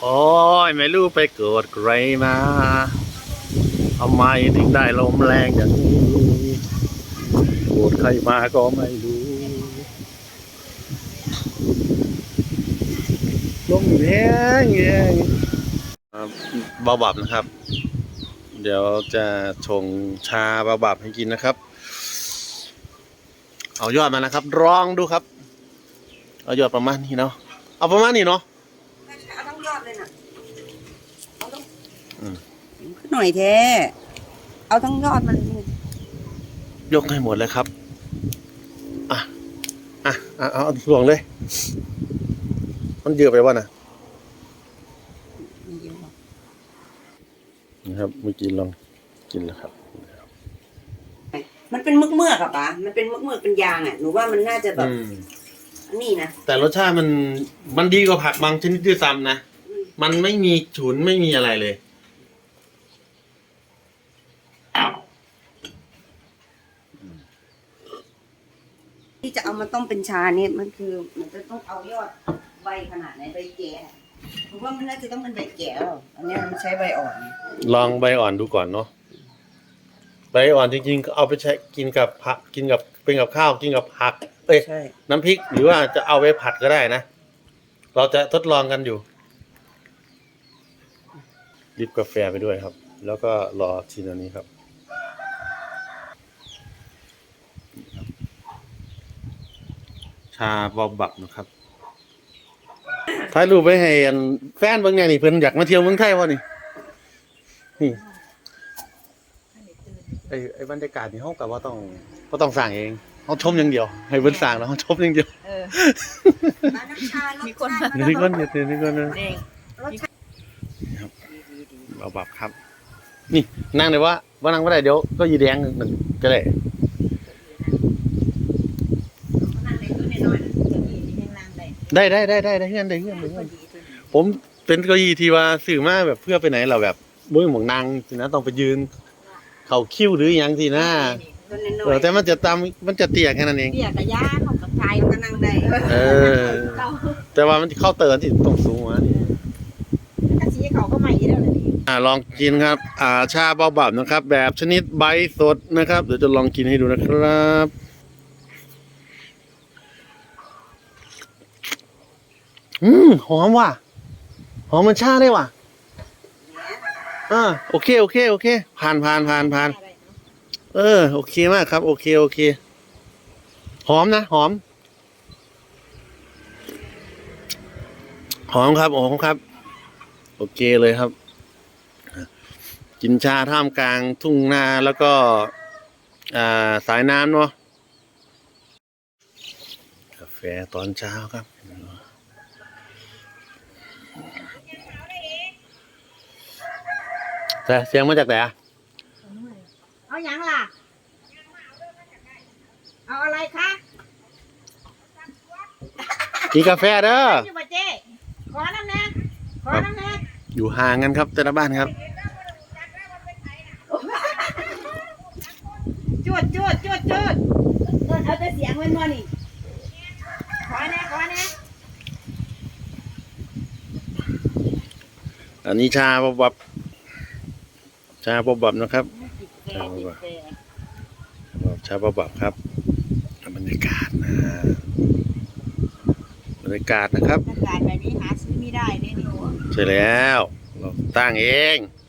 โอ้ยไม่รู้ไปเกิดใครมาทำไมถึงได้ลมแรงอย่างนี้โกรธใครมาก็ไม่รู้ลมแรงแรงบาบับนะครับ เดี๋ยวจะชงชาบาบับให้กินนะครับ เอายอดมานะครับลองดูครับ เอายอดประมาณนี้เนาะเอาประมาณนี้เนาะ เอาทั้งยอดเลยน่ะเอาทั้ง อืม หน่อยแท้ เอาทั้งยอดมัน ยกให้หมดเลยครับ อะ อะอะเอาเอาห่วงเลย มันเยอะไปวะนะนะครับเมื่อกี้ลองกินแล้วครับ มันเป็นมึกเมือกอะปะมันเป็นมึกเมือกเป็นยางอะหนูว่ามันน่าจะแบบนี่นะ แต่รสชาติมัน มันดีกว่าผักบางชนิดด้วยซ้ำนะ มันไม่มีฉุนไม่มีอะไรเลย ที่จะเอามาต้มเป็นชาเนี่ยมันคือมันจะต้องเอายอดใบขนาดไหนใบแก่หนูว่ามันน่าจะต้องเป็นใบแก่หรอกอันเนี้ยมันใช้ใบอ่อนไงลองใบอ่อนดูก่อนเนาะใบอ่อนจริงๆก็เอาไปใช้กินกับผักกินกับเป็นกับข้าวกินกับผัก เอ้ยใช่น้ำพริกหรือว่าจะเอาไปผัดก็ได้นะ เราจะทดลองกันอยู่ดิบกาแฟไปด้วยครับ แล้วก็รอชิมอันนี้ครับ ชาบอบับนะครับถ่ายรูปไปให้อันแฟนเบิ่งแน่นี่เพิ่นอยากมาเที่ยวเมืองไทยวะนี่นี่ไอ้ไอ้บรรยากาศนี่เฮากับว่าต้องก็ต้องสั่งเองเฮาชมอย่างเดียว ให้เพิ่นสั่งแล้วเฮาชมอย่างเดียวเออน้ำชาลดมีคนชาเดี๋ยวนี้ก่อนเดี๋ยวนี้ก่อนนะเด้งรสชาติเอาบับครับ นี่นั่งเลยว่าว่านั่งไม่ได้เดี๋ยวก็ยีแดงหนึ่งก็ได้ นั่นเลยตัวน้อยๆน่ะ จะมีที่นั่ง ได้ได้ได้ได้ได้ได้เฮือนได้เฮือนได้พเฮืออนดีตัวนี้ผมเป็นเก้าอี้ที่ว่าสื่อมาแบบเพื่อไปไหนเราแบบบุ้ยหมองนางสินะต้องไปยืน เข่าคิ้วหรืออหยังทีนะตัวน้เอออยแต่มันจะตามมันจะเตี้ยแค่นั้นเองเบี้ยกระยาของกับไทยๆก็นั่งได้เออเก่าแต่ว่ามันเข้าเตือนที่ต้องสูงกว่านี้ถ้าสีเขาก็ใหม่แล้วเลยอ่าลองกินครับ อ่าชาเบาบับนะครับ แบบชนิดใบสดนะครับเดี๋ยวจะลองกินให้ดูนะครับ อืมหอมว่ะ หอมมันชาได้ว่ะอ่าโอเคโอเคโอเค ผ่านผ่านผ่านผ่านเออ โอเคมากครับ โอเคโอเค หอมนะหอม หอมครับหอมครับ โอเคเลยครับ กินชาท่ามกลางทุ่งนาแล้วก็ อ่าสายน้ำเนาะกาแฟตอนเช้าครับ แต่เสียงมาจากไหนอะเอาหยังล่ะ เอาอะไรคะกินกาแฟเด้อนี่บ่เจ๊ขอน้ำแน่ขอน้ำแน่อยู่ห่างกันครับ แต่ละบ้านครับจวดจวดจวดจวดเออเอาแต่เสียงไว้มานี่ขอแน่ขอแน่อันนี้ชาบบับชาบบับนะครับจิบแกจิบแกชาบบับครับบรรยากาศนะบรรยากาศนะครับอากาศแบบนี้หาซื้อไม่ได้เนี่ยนี่ใช่แล้วเราตั้งเองเ